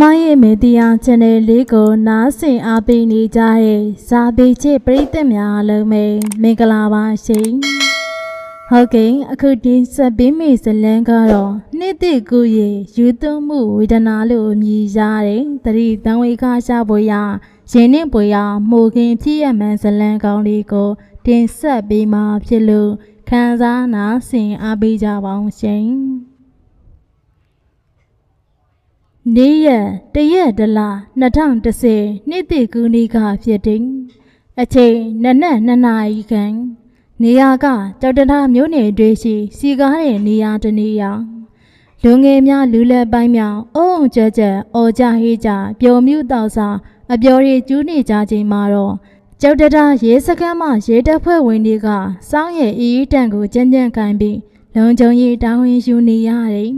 မရဲ့မေဒီယာ channel လေးကိုနားဆင်အားပေးနေကြတဲ့ဇာပေချစ်ပရိသတ်များအားလုံးပဲမင်္ဂလာပါရှင်။ဟုတ်ကဲ့အခုဒီဆက်ပေးမိဇလန်းကတော့နှစ်သိကူရဲ့ယူသွမှုဝေဒနာလို့အမည်ရတဲ့တတိတံဝေခါရှာပွေရရင်းနှင့်ပွေရမှုခင်ဖြစ်ရမှန်ဇလန်းကောင်းလေးကိုတင်ဆက်ပေးမှာဖြစ်လို့ခန်းစားနာဆင်အားပေးကြပါအောင်ရှင်။ နေ့ရက်တရက်တလ2010နှစ်တည်ကူနီကဖြစ်တဲ့အချိန်နနက်2နာရီခန့်နေရာကကြောက်တထမြို့နယ်အတွင်းရှိစီကားတဲ့နေရာတစ်နေရာလူငယ်များလူလက်ပိုင်းများအုံကြက်ကြက်အော်ကြဟေးကြပျော်မြူတောက်စားအပျော်ရီကျူးနေကြချိန်မှာတော့ကြောက်တထရဲစခန်းမှရဲတပ်ဖွဲ့ဝင်တွေကစောင်းရဲ့အီးတန့်ကိုကြမ်းကြမ်းခံပြီးလုံခြုံရေးတာဝန်ယူနေရတယ်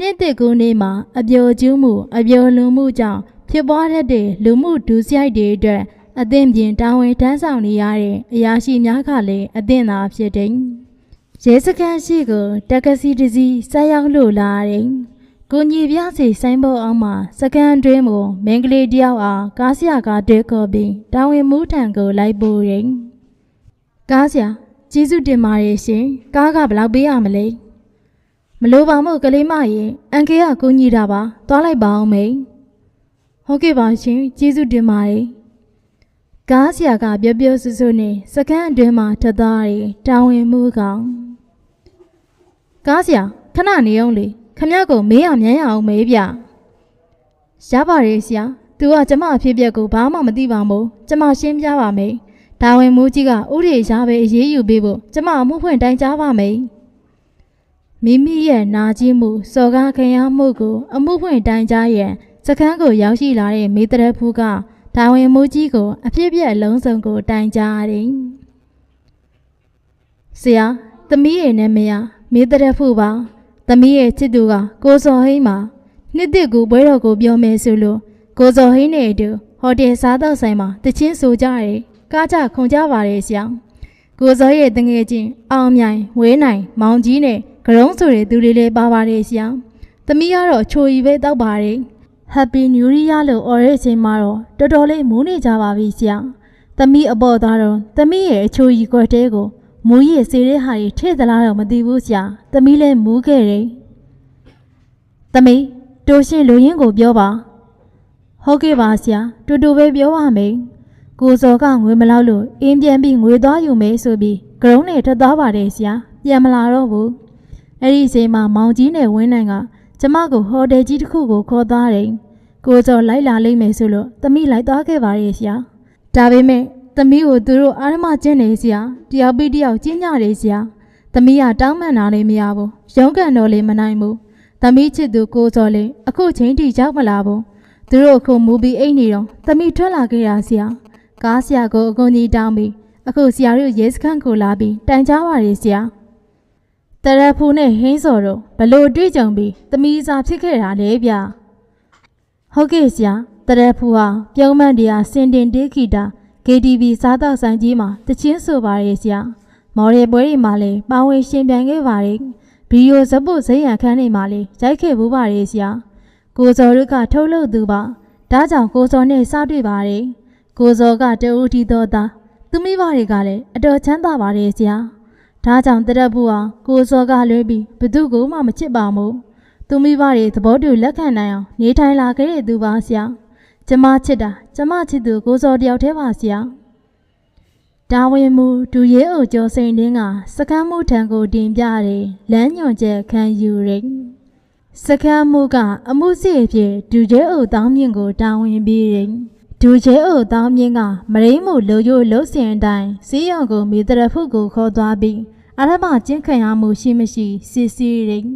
နှစ်တစ်ကူနေ့မှာအပျော်ကျူးမှုအပျော်လွန်မှုကြောင့်ဖြစ်ပွားတတ်တဲ့လူမှုဒုစရိုက်တွေအတွက်အသင့်ပြင်တာဝန်ထမ်းဆောင်နေရတဲ့အရာရှိများကလည်းအသင့်သာဖြစ်တယ်။ရဲစခန်းရှိကိုတက္ကစီတစ်စီးဆိုက်ရောက်လို့လာတယ်။ကိုညီပြစီဆိုင်ပေါ်အောင်မှာစကန်တွင်းကိုမင်္ဂလေးတယောက်အားကားဆရာကတွေ့ခေါ်ပြီးတာဝန်မူးထံကိုလိုက်ပို့တယ်။ကားဆရာကျေးဇူးတင်ပါတယ်ရှင်။ကားကဘယ်လောက်ပေးရမလဲ။ မလိုပါမို့ကလေးမရင်အန်ကေကကိုညီတာပါသွားလိုက်ပါအောင်မေဟုတ်ကဲ့ပါရှင်ကျေးဇူးတင်ပါတယ်ကားဆရာကပြောပြောဆူဆူနဲ့စကန်းအတွင်းမှာထသွားတယ်တာဝန်မှုကောင်ကားဆရာခဏနေအောင်လေခမရကိုမေးရမြန်းရအောင်မေးပြရပါတယ်ဆရာသူကကျမအဖြစ်အပျက်ကိုဘာမှမသိပါမို့ကျမရှင်းပြပါမယ်တာဝန်မှုကြီးကဥရိရပဲအရေးယူပေးဖို့ကျမအမှုဖွင့်တိုင်ကြားပါမယ် မိမိရဲ့နာကျင်မှုစော်ကားခင်ရမှုကို အမှုဖွင့်တိုင်ကြားရန်စခန်းကိုရောက်ရှိလာတဲ့မေတ္တရဖူးကဒါဝင်မှုကြီးကို အဖြစ်ပြက်အလုံးစုံကို တိုင်ကြားရတယ်။ဆရာသမီးရဲ့နာမည်ကမေတ္တရဖူးပါသမီးရဲ့ချစ်သူကကိုစော်ဟိန်းပါနှစ်တစ်ကူပွဲတော်ကိုပြောမယ်ဆိုလို့ကိုစော်ဟိန်းနဲ့အတူဟိုတယ်စားတော့ဆိုင်မှာတချင်းဆိုကြတယ်ကားကြခုန်ကြပါတယ်ဆရာ။ကိုစောရဲ့တငယ်ချင်းအောင်မြိုင်ဝဲနိုင်မောင်ကြီးနဲ့ ကရုံးဆိုတဲ့သူတွေလည်းပါပါတယ်ဆရာ။သမီးကတော့ချိုရီပဲတောက်ပါတယ်။ Happy New Year လို့អော်တဲ့အချိန်မှာတော့တော်တော်လေးမူးနေကြပါပြီဆရာ။သမီးအပေါ်သားတော့သမီးရဲ့အချိုရီကွက်တဲကိုမူးရည်စေတဲ့ဟာတွေထည့်သလားတော့မသိဘူးဆရာ။သမီးလည်းမူးခဲ့တယ်။သမီးတိုးရှင်လူရင်းကိုပြောပါ။ဟုတ်ကဲ့ပါဆရာ။တူတူပဲပြောပါမယ်။ကိုစော်ကငွေမလောက်လို့အင်းပြန်ပြီးငွေသွားယူမယ်ဆိုပြီးဂရုံးနဲ့ထွက်သွားပါတယ်ဆရာပြန်မလာတော့ဘူး အဲ့ဒီအချိန်မှာမောင်ကြီးနဲ့ဝင်းနိုင်ကကျမကိုဟိုတယ်ကြီးတစ်ခုကိုခေါ်သွားတယ်ကိုစော်လိုက်လာလိမ့်မယ်ဆိုလို့သမီးလိုက်သွားခဲ့ပါတယ်ဆရာဒါပေမဲ့သမီးကိုသူတို့အားရမကျင့်နေဆရာတယောက်ပြီးတယောက်ကျင့်ကြတယ်ဆရာသမီးကတောင်းပန်တာလည်းမရဘူးရုံးကန်တော့လည်းမနိုင်ဘူးသမီးချစ်သူကိုစော်လည်းအခုချိန်ထိရောက်မလာဘူးသူတို့အခုမူပြီးအိတ်နေတော့သမီးထွက်လာခဲ့တာဆရာကားဆရာကိုအကူကြီးတောင်းပြီးအခုဆရာတို့ရဲစခန်းကိုလာပြီးတိုင်ကြားပါရဆရာ တရဖူနဲ့ဟင်းစော်တို့ဘလို့တွေ့ကြုံပြီးသမီးစာဖြစ်ခဲ့တာလေဗျဟုတ်ကဲ့ဆရာတရဖူဟာပြုံးမန့်တရားစင်တင်တေးဂီတာ KTV စားတော့ဆိုင်ကြီးမှာတချင်းဆိုပါရဆရာမော်ရယ်ပွဲတွေမှာလည်းပါဝင်ရှင်ပြိုင်ခဲ့ပါတယ်ဗီဒီယိုဇက်ပုတ်ဇိတ်ရန်ခန်းတွေမှာလည်းရိုက်ခဲ့ဘူးပါရဆရာကိုစော်တို့ကထုတ်လုပ်သူပါဒါကြောင့်ကိုစော်နဲ့စတွေ့ပါတယ်ကိုဇော်ကတဦးတီတော်သားသူမိဘတွေကလည်းအတော်ချမ်းသာပါတယ်ဆရာ ဒါကြောင့်တရက်ဘူးဟာကိုဇော်ကလွဲပြီးဘသူကိုမှမချစ်ပါဘူးသူမိဘတွေသဘောတူလက်ခံနိုင်အောင်နေထိုင်လာခဲ့တဲ့သူပါဆရာကျမချစ်တာကျမချစ်သူကိုဇော်တယောက်တည်းပါဆရာဒါဝင်မူဒူရဲအုပ်ကျော်စိန်တင်းကစကမ်းမှုထံကိုတင်ပြတယ်လမ်းညွန်ချက်ခံယူတယ်စကမ်းမှုကအမှုစီအဖြစ်ဒူရဲအုပ်တောင်းမြင့်ကိုတာဝန်ပေးတယ်ဒူကျဲအိုတောင်းမြင့်ကမရိမှုလိုရိုးလှုပ်စင်အတိုင်းစီးရုံကိုမိတရဖုကိုခေါ်သွားပြီး အရမကျင့်ခံရမှုရှိမရှိစစ်ဆေးရင်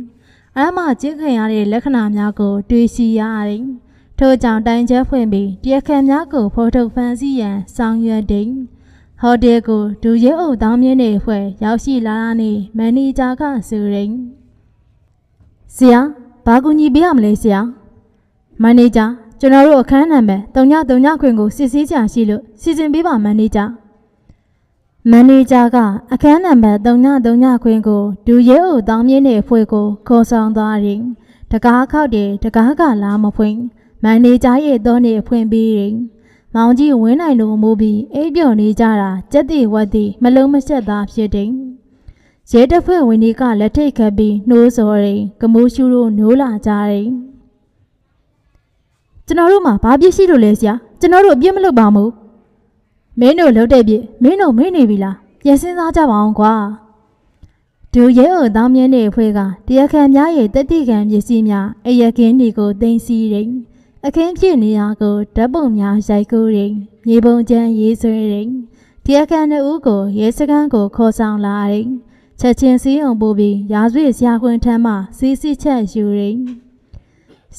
အရမကျင့်ခံရတဲ့လက္ခဏာများကို တွေ့ရှိရတယ်။ထို့ကြောင့်တိုင်ချက်ဖွင့်ပြီးတရားခံများကိုဖော်ထုတ်ဖန်ဆီးရန်ဆောင်ရွက်တယ်။ဟိုတယ်ကိုဒူရဲအိုတောင်းမြင့်နေဖွဲ့ရောက်ရှိလာတာနဲ့မန်နေဂျာကဆိုရင်ဆရာဘာကူညီပေးရမလဲဆရာမန်နေဂျာကျွန်တော်တို့အခန်းနံပါတ်3939ခွင်ကိုစစ်ဆေးချာရှိလို့စီစဉ်ပေးပါမန်နေဂျာ မန်နေဂျာကအခန်းနံပါတ်3939ခွင်ကိုဒူရဲအိုတောင်းမြင့်တဲ့အဖွဲ့ကိုခေါ်ဆောင်သွားတယ်တကားခောက်တယ်တကားကလာမဖွင့်မန်နေဂျာရဲ့သောနေဖွင့်ပြီးရင်မောင်ကြီးဝင်းနိုင်လိုမိုးပြီးအိပ်ပျော်နေကြတာကြက်တိဝက်တိမလုံးမဆက်သားဖြစ်တယ်ရဲတပ်ဖွဲ့ဝင်တွေကလက်ထိတ်ခတ်ပြီးနှိုးစော်ရင်ကမိုးရှူတို့နိုးလာကြတယ်ကျွန်တော်တို့မှာဘာပြစ်ရှိလို့လဲဆရာကျွန်တော်တို့အပြစ်မလုပ်ပါဘူး မင်းတို့လှုပ်တဲ့ပြစ်မင်းတို့မင်းနေပြီလားပြန်စဉ်းစားကြပါအောင်ကွာဒူရဲအိုတောင်းမြဲနေအဖွဲ့ကတရားခံများရဲ့တတိကံပစ္စည်းများအယကင်းတွေကိုတင်စီရင်အခင်းဖြစ်နေရာကိုဓာတ်ပုံများရိုက်ကူးရင်မြေပုံကျန်းရေးဆွဲရင်တရားခံနှစ်ဦးကိုရဲစခန်းကိုခေါ်ဆောင်လာရင်ချက်ချင်းစည်းအောင်ပို့ပြီးရာဇဝတ်ဆရာခွင်ထမ်းမှစီးစစ်ချက်ယူရင်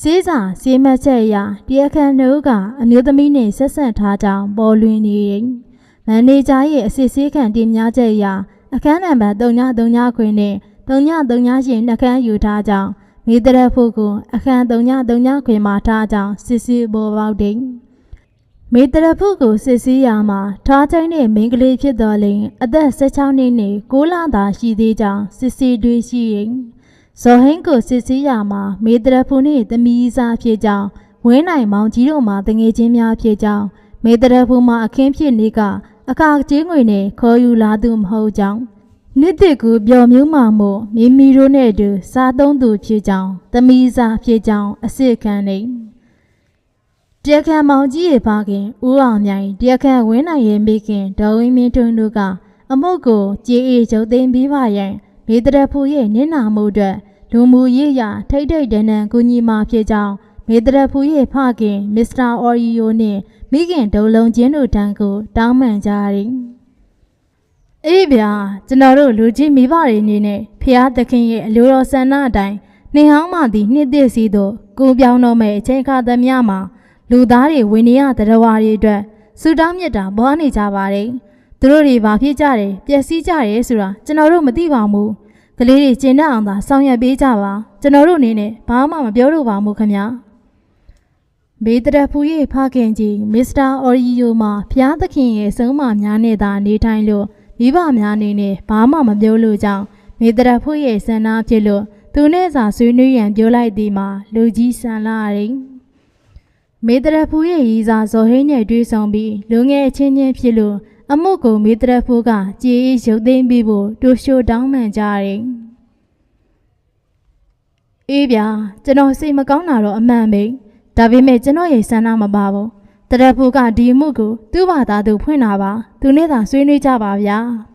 စေးစာစေးမတ်ချက်အရတရားခံနှစ်ဦးကအမျိုးသမီးနဲ့ဆက်ဆက်ထားကြောင်းပေါ်လွင်နေရင်မန်နေဂျာရဲ့အစစ်ဆေးခံတင်များချက်အရအခန်းနံပါတ်339ခွင်နဲ့339ရှင်နှခမ်းယူထားကြောင်းမိတရဖို့ကိုအခန်း339ခွင်မှာထားကြောင်းစစ်စစ်ပေါ်ပေါက်တယ်မေတရဖုကိုစစ်ဆေးရမှာထွားချိုင်းနဲ့မိန်းကလေးဖြစ်တော်လင်အသက်16နှစ်နဲ့6လသာရှိသေးကြောင်းစစ်ဆေးတွေ့ရှိရင် ဇော်ဟင်းကိုစစ်ဆေးရမှာမေတရဖုနဲ့သမီးစားဖြစ်ကြောင်းဝင်းနိုင်မောင်ကြီးတို့မှတငယ်ချင်းများဖြစ်ကြောင်းမေတရဖုမှအခင်းဖြစ်နေကအခါကျင်းငွေနဲ့ခေါ်ယူလာသူမဟုတ်ကြောင်းနှစ်တစ်ကူပျော်မျိုးမှမို့မိမိတို့နဲ့အတူစားသုံးသူဖြစ်ကြောင်းသမီးစားဖြစ်ကြောင်းအစစ်ခံနေတရားခံမောင်ကြီးရဲ့ဖခင်ဦးအောင်မြိုင်တရားခံဝင်းနိုင်ရဲ့မိခင်ဒေါ်ဝင်းမင်းထွန်းတို့ကအမုတ်ကိုကြေးအေးချုပ်သိမ်းပြီးပါရန် မေတရဖူရဲ့နင့်နာမှုအတွက်လူမှုရေးရာထိတ်ထိတ်ဒဏ္ဍန်ကူညီမှာဖြစ်ကြောင်းမေတရဖူရဲ့ဖခင်မစ္စတာအော်ရီယိုနဲ့မိခင်ဒုံလုံးချင်းတို့တန်းကိုတောင်းပန်ကြတယ်။အေးဗျာကျွန်တော်တို့လူကြီးမိဘတွေအနေနဲ့ဖျားသခင်ရဲ့အလိုတော်ဆန္ဒအတိုင်းနှင်ဟောင်းမှသည်နှစ်သစ်စီတို့ကိုပြောင်းတော့မဲ့အချိန်ခါသမျှမှာလူသားတွေဝိနည်းတရဝါတွေအတွက်စူတောင်းမြတ်တာပွားနေကြပါတယ်။ သူတို့တွေဘာဖြစ်ကြတယ်ပျက်စီးကြတယ်ဆိုတာကျွန်တော်တို့မသိပါဘူး။ကလေးတွေကျင်တတ်အောင်သာဆောင်ရွက်ပေးကြပါကျွန်တော်တို့အနေနဲ့ဘာမှမပြောလို့ပါဘူးခင်ဗျာ။မေတရဖူရဲ့ဖခင်ကြီးမစ္စတာအော်ရီယိုမှာဖျားသခင်ရဲ့ဆုံးမများနဲ့သာနေထိုင်လို့မိဘများအနေနဲ့ဘာမှမပြောလို့ကြောင်းမေတရဖူရဲ့ဆန္ဒဖြစ်လို့သူနဲ့စာဆွေးနွေးရန်ပြောလိုက်သည်မှာလူကြီးဆန်လာတယ်။မေတရဖူရဲ့ရီစာဇော်ဟင်းနဲ့တွေ့ဆုံပြီးလူငယ်ချင်းချင်းဖြစ်လို့ အမှုကိုမေတရဖူကကြည်အေးရုပ်သိမ်းပြီးဖို့တိုးရှိုးတောင်းပန်ကြတယ်။အေးဗျာကျွန်တော်စိတ်မကောင်းတာတော့အမှန်ပဲ။ဒါပေမဲ့ကျွန်တော်ရဲ့ဆန္ဒမပါဘူး။တရဖူကဒီအမှုကိုသူ့ဘာသာသူဖွင့်တာပါ။သူနဲ့သာဆွေးနွေးကြပါဗျာ။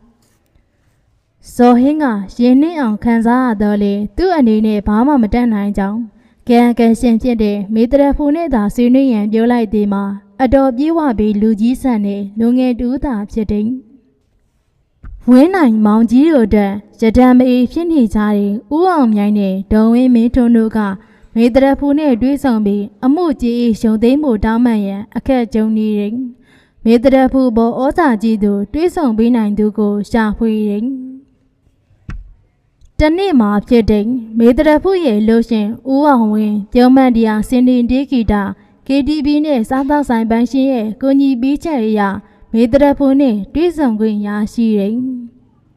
ဇော်ဟင်းကရင်နှင်းအောင်ခံစားရတော့လေသူ့အနေနဲ့ဘာမှမတတ်နိုင်ကြောင်းကံကံရှင်ဖြစ်တဲ့မေတရဖူနဲ့သာဆွေးနွေးရန်ပြောလိုက်သည်မှာ အတော်ပြေးဝပြီးလူကြီးဆန်တဲ့လူငယ်တူသာဖြစ်တဲ့ဝင်းနိုင်မောင်ကြီးတို့အတွက်ရတံမအေးဖြစ်နေကြတဲ့ဦးအောင်မြိုင်နဲ့ဒေါ်ဝင်းမင်းထွန်းတို့ကမေတရဖူနဲ့တွေ့ဆုံပြီးအမှုကြီးအေးရှုံသိမ်းမှုတောင်းပန်ရန်အခက်ကြုံနေတယ်မေတရဖူဘောဩဇာကြီးသူတွေ့ဆုံပေးနိုင်သူကိုရှာဖွေတယ်တနေ့မှာဖြစ်တဲ့မေတရဖုရဲ့လို့ရှင်ဦးအောင်ဝင်းပြုံးမန်တရားစင်တင်တေးဂီတာ KTV နဲ့စားသောက်ဆိုင်ပန်းရှင်ရဲ့ကိုညီပြီးချက်အရာမေတရဖုနဲ့တွဲဆောင်ခွင့်ရရှိတယ်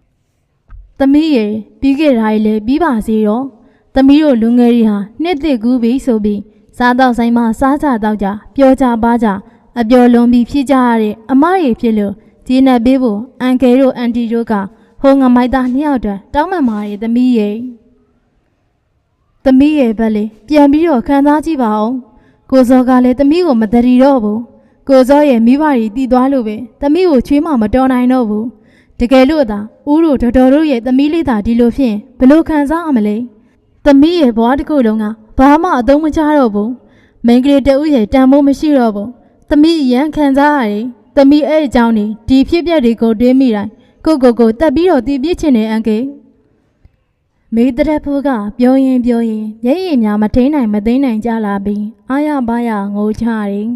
။သမီးရဲ့ပြီးခဲ့တာလေပြီးပါစေတော့။သမီးတို့လူငယ်တွေဟာနှစ်သက်ကူးပြီဆိုပြီးစားသောက်ဆိုင်မှာစားကြတော့ကြပျော်ကြပါကြအပျော်လွန်ပြီးဖြစ်ကြရတဲ့အမတွေဖြစ်လို့ဂျင်းနဲ့ပေးဖို့အန်ကယ်တို့အန်တီတို့ကဟိုငမိုက်သားနှစ်ယောက်တည်းတောင်းပန်ပါရဲ့သမီးရဲ့သမီးရဲ့ဘက်လေပြန်ပြီးတော့ခံစားကြည့်ပါအောင် ကိုစောကလည်းသမီးကိုမတရီတော့ဘူးကိုစောရဲ့မိဘတွေတည်သွားလို့ပဲသမီးကိုချွေးမမတော်နိုင်တော့ဘူးတကယ်လို့သာဦးတို့တော်တော်တို့ရဲ့သမီးလေးသာဒီလိုဖြင့်ဘလို့ခံစားရမလဲသမီးရဲ့ဘဝတစ်ခုလုံးကဘာမှအသုံးမချတော့ဘူးမိန်းကလေးတဦးရဲ့တန်ဖိုးမရှိတော့ဘူးသမီးရန်ခံစားရတယ်သမီးအဲ့အကြောင်းနေဒီဖြစ်ပျက်တွေကိုတွေးမိတိုင်းကိုကိုကိုတက်ပြီးတော့တည်ပြစ်ချင်တဲ့အန်ကေ မေတရဖိုးကပြောရင်ပြောရင်မျက်ရည်များမထိန်နိုင်မသိနိုင်ကြလာပြီးအာရပါရငိုချတယ်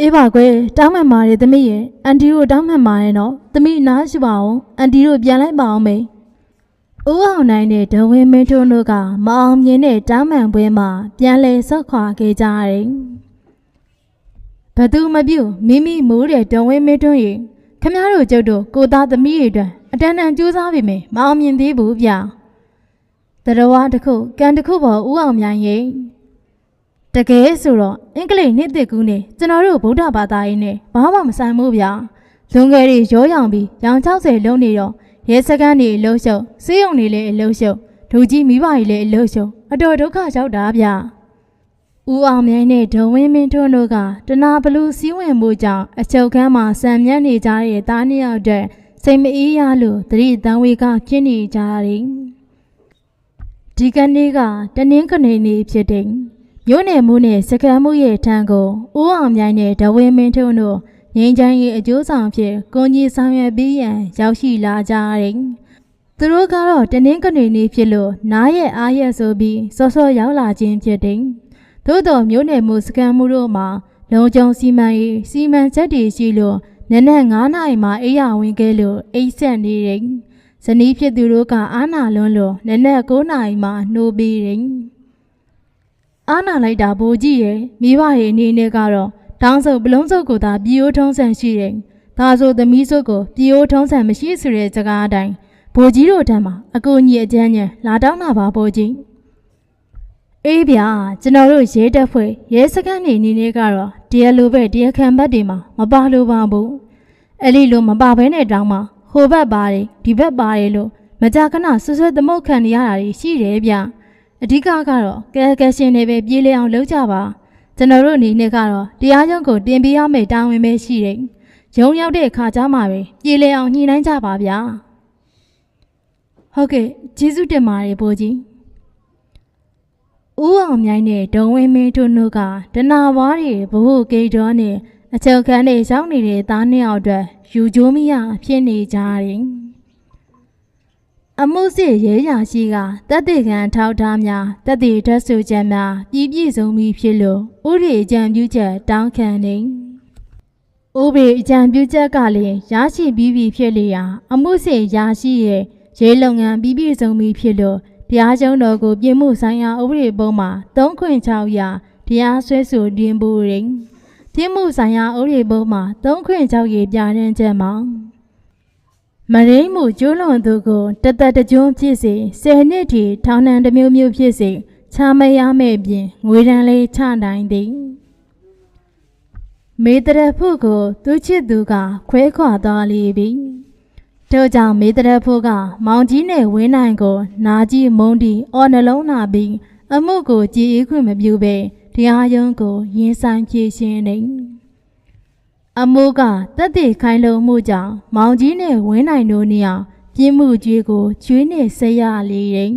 အေးပါကွယ်တောင်းမှန်ပါတယ်သမီးရဲ့အန်တီတို့တောင်းမှန်ပါတယ်နော်သမီးနားရှိပါအောင်အန်တီတို့ပြန်လိုက်ပါအောင်မေဦးအောင်နိုင်တဲ့ဒဝင်းမင်းထွန်းတို့ကမအောင်မြင်တဲ့တောင်းမှန်ပွဲမှာပြန်လဲဆော့ခွာခဲ့ကြတယ်ဘသူမပြုတ်မိမိမိုးတဲ့ဒဝင်းမင်းထွန်းရဲ့ခမည်းတော်ကျုပ်တို့ကိုသားသမီးတွေအတွက်အတန်းတန်းကြိုးစားပြီမယ်မအောင်မြင်သေးဘူးဗျ တရဝါတစ်ခုကံတစ်ခုပေါ်ဥအောင်မြိုင်ရဲ့တကယ်ဆိုတော့အင်္ဂလိပ်နှစ်သက်ကူးနေကျွန်တော်တို့ဗုဒ္ဓဘာသာရေးနဲ့ဘာမှမဆိုင်ဘူးဗျာလွန်ခဲ့တွေရောရောင်ပြီးရောင်60လုံးနေတော့ရဲစခန်းတွေအလုံးရှုပ်စေးရုံတွေလည်းအလုံးရှုပ်ဒူကြီးမိဘတွေလည်းအလုံးရှုပ်အတော်ဒုက္ခရောက်တာဗျာဦးအောင်မြိုင်နဲ့ဒေါ်ဝင်းမင်းထွန်းတို့ကတနာဘလူးစည်းဝင်မှုကြောင့်အချုပ်ခန်းမှာဆံမြန်းနေကြတဲ့သားနှစ်ယောက်တည်းစိတ်မအေးရလို့သတိတန်ဝေကဖြစ်နေကြတယ် ဒီကနေ့ကတနင်္ဂနွေနေ့ဖြစ်တဲ့မြို့နယ်မှုနဲ့စကံမှုရဲ့ထံကိုဦးအောင်မြိုင်နဲ့ဒဝင်းမင်းထုံတို့ငင်းချမ်းရဲ့အကျိုးဆောင်ဖြစ်ကိုကြီးဆောင်ရွက်ပြီးရန်ရောက်ရှိလာကြတယ်။သူတို့ကတော့တနင်္ဂနွေနေ့ဖြစ်လို့နားရဲ့အားရက်ဆိုပြီးစောစောရောက်လာခြင်းဖြစ်တယ်။သို့တော်မြို့နယ်မှုစကံမှုတို့မှာလုံခြုံစီမံရေးစီမံချက်တွေရှိလို့နက်နက်9နာရီမှအိယာဝင်ခဲ့လို့အိတ်ဆက်နေတယ်။ ဇနီးဖြစ်သူတို့ကအာနာလွန်းလို့နက်နက်9နာရီမှနှိုးပြီးတယ်။အာနာလိုက်တာဘိုးကြီးရဲ့မိဘရဲ့အနေနဲ့ကတော့တောင်းစုပ်ပလုံးစုပ်ကိုသာပြည်ိုးထုံးဆန်ရှိတယ်။ဒါဆိုသမီးစုပ်ကိုပြည်ိုးထုံးဆန်မရှိဆိုတဲ့စကားအတိုင်းဘိုးကြီးတို့ထံမှာအကူအညီအကျန်းကျန်းလာတောင်းတာပါဘိုးကြီး။အေးဗျာကျွန်တော်တို့ရဲတပ်ဖွဲ့ရဲစခန်းနေအနေနဲ့ကတော့တရားလိုပဲတရားခံဘက်တွေမှာမပါလို့ပါဘူး။အဲ့ဒီလိုမပါဘဲနဲ့တောင်းမှ ဟိုဘက်ပါတယ်ဒီဘက်ပါတယ်လို့မကြခဏဆွဆွသမုတ်ခံနေရတာတွေရှိတယ်ဗျအဓိကကတော့ကဲကဲရှင်တွေပဲပြေးလေအောင်လုပ်ကြပါကျွန်တော်တို့အနေနဲ့ကတော့တရားရုံးကိုတင်ပြရမယ့်တာဝန်ပဲရှိတယ်ရုံးရောက်တဲ့အခါကျမှပဲပြေးလေအောင်ညှိနှိုင်းကြပါဗျာဟုတ်ကဲ့ကျေးဇူးတင်ပါတယ်ဘိုးကြီးဦးအောင်မြိုင်နဲ့ဒုံဝင်းမင်းတို့တို့ကဒနာဝါးတွေဘဟုကေတော်နဲ့ အချုပ်ခန်းတွေရောက်နေတဲ့သားနှစ်ယောက်အတွက်ယူကြိုးမရဖြစ်နေကြတယ်အမှုစစ်ရဲရာရှိကတက်တေခံထောက်ထားများတက်တေဓာတ်ဆိုချက်များပြည်ပြည့်စုံပြီးဖြစ်လို့ဥရိအကြံပြုချက်တောင်းခံနေဥပဒေအကြံပြုချက်ကလည်းရရှိပြီးပြီဖြစ်လျာအမှုစစ်ရာရှိရဲ့ရဲလုပ်ငန်းပြီးပြည့်စုံပြီးဖြစ်လို့တရားကျုံးတော်ကိုပြည်မှုဆိုင်ရာဥပဒေပုံမှာ3ခွင့်6ရာတရားစွဲဆိုတင်ပို့ရင်း ပြင်းမှုဆိုင်ရာဥပဒေပုံမှာသုံးခွင့်ကြောက်ရည်ပြတဲ့ချက်မှာမရင်းမှုကျိုးလွန်သူကိုတသက်တကြွဖြစ်စေဆယ်နှစ်ထိထောင်ဒဏ်တစ်မျိုးမျိုးဖြစ်စေချမရမဲ့ပြင်ငွေဒဏ်လေးချနိုင်သည်မေတရဖို့ကိုသူချစ်သူကခွဲခွာသွားလိပြီတို့ကြောင့်မေတရဖို့ကမောင်ကြီးနဲ့ဝင်းနိုင်ကို နာကြီးမုံတီအော်နှလုံးနာပြီးအမှုကိုကြည်အေးခွင့်မပြုဘဲ တရားရုံးကိုရင်ဆိုင်ဖြေရှင်းနေအမိုးကတက်တည်ခိုင်လုံမှုကြောင့်မောင်ကြီးနဲ့ဝင်းနိုင်တို့နေအောင်ပြင်းမှုကြွေးကိုကျွေးနေဆက်ရလေတယ်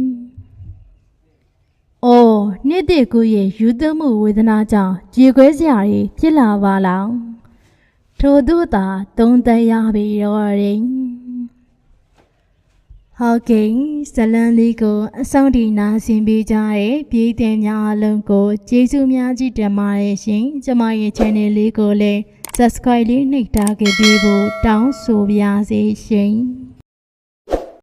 ။အော်နှစ်တည်းကိုရဲ့ယူသွမှုဝေဒနာကြောင့်ကြည်ခွဲစရာတွေဖြစ်လာပါလား။ထို့သူသာသုံးသပ်ရပြီတော့တယ်။ ဟုတ်ကဲ့ဇလန်လေးကိုအဆောင်ဒီနာဆင်ပေးကြတဲ့ပြည်သည်များအလုံးကိုကျေးဇူးများကြီးတင်ပါတယ်ရှင်ကျမရဲ့ channel လေးကိုလည်း subscribe လေးနှိပ်ထားခဲ့ပြီးဖို့တောင်းဆိုပါရစေရှင်